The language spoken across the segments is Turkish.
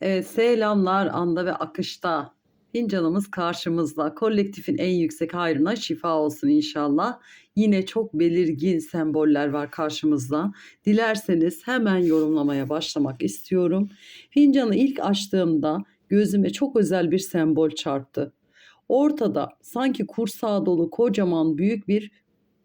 Evet, selamlar anda ve akışta. Fincanımız karşımızda. Kolektifin en yüksek hayrına şifa olsun inşallah. Yine çok belirgin semboller var karşımızda. Dilerseniz hemen yorumlamaya başlamak istiyorum. Fincanı ilk açtığımda gözüme çok özel bir sembol çarptı. Ortada sanki kursağı dolu kocaman büyük bir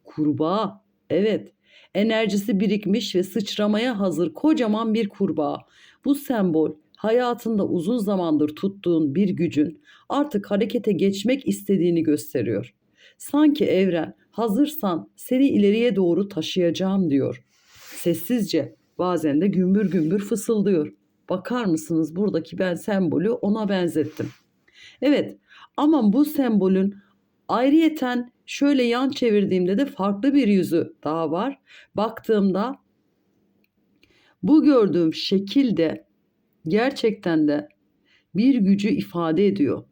kurbağa. Evet, enerjisi birikmiş ve sıçramaya hazır kocaman bir kurbağa. Bu sembol hayatında uzun zamandır tuttuğun bir gücün artık harekete geçmek istediğini gösteriyor. Sanki evren hazırsan seni ileriye doğru taşıyacağım diyor. Sessizce bazen de gümbür gümbür fısıldıyor. Bakar mısınız buradaki ben sembolü ona benzettim. Evet ama bu sembolün ayrıyeten şöyle yan çevirdiğimde de farklı bir yüzü daha var. Baktığımda bu gördüğüm şekilde gerçekten de bir gücü ifade ediyor.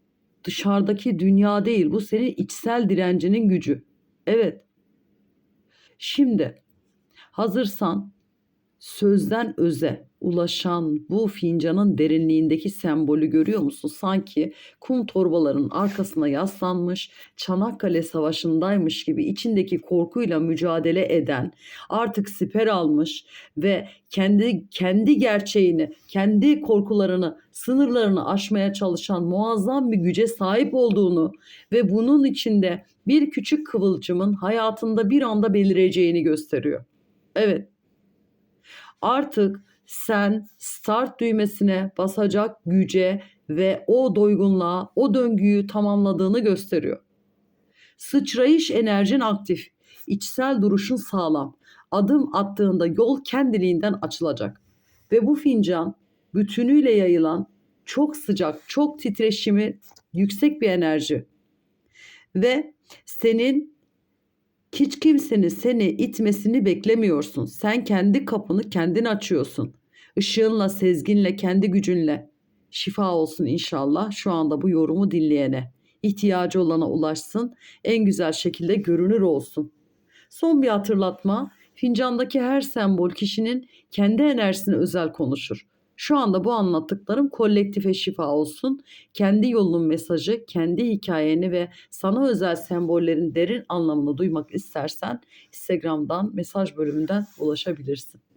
Dışarıdaki dünya değil, bu senin içsel direncinin gücü. Evet. Şimdi hazırsan sözden öze ulaşan bu fincanın derinliğindeki sembolü görüyor musun? Sanki kum torbaların arkasına yaslanmış, Çanakkale Savaşı'ndaymış gibi içindeki korkuyla mücadele eden, artık siper almış ve kendi kendi gerçeğini, kendi korkularını, sınırlarını aşmaya çalışan muazzam bir güce sahip olduğunu ve bunun içinde bir küçük kıvılcımın hayatında bir anda belireceğini gösteriyor. Evet, artık sen start düğmesine basacak güce ve o doygunluğa, o döngüyü tamamladığını gösteriyor. Sıçrayış enerjin aktif, içsel duruşun sağlam. Adım attığında yol kendiliğinden açılacak. Ve bu fincan bütünüyle yayılan çok sıcak, çok titreşimi yüksek bir enerji. Ve senin hiç kimsenin seni itmesini beklemiyorsun. Sen kendi kapını kendin açıyorsun. Işığınla, sezginle, kendi gücünle. Şifa olsun inşallah şu anda bu yorumu dinleyene. İhtiyacı olana ulaşsın, en güzel şekilde görünür olsun. Son bir hatırlatma, fincandaki her sembol kişinin kendi enerjisine özel konuşur. Şu anda bu anlattıklarım kolektife şifa olsun. Kendi yolunun mesajı, kendi hikayeni ve sana özel sembollerin derin anlamını duymak istersen Instagram'dan mesaj bölümünden ulaşabilirsin.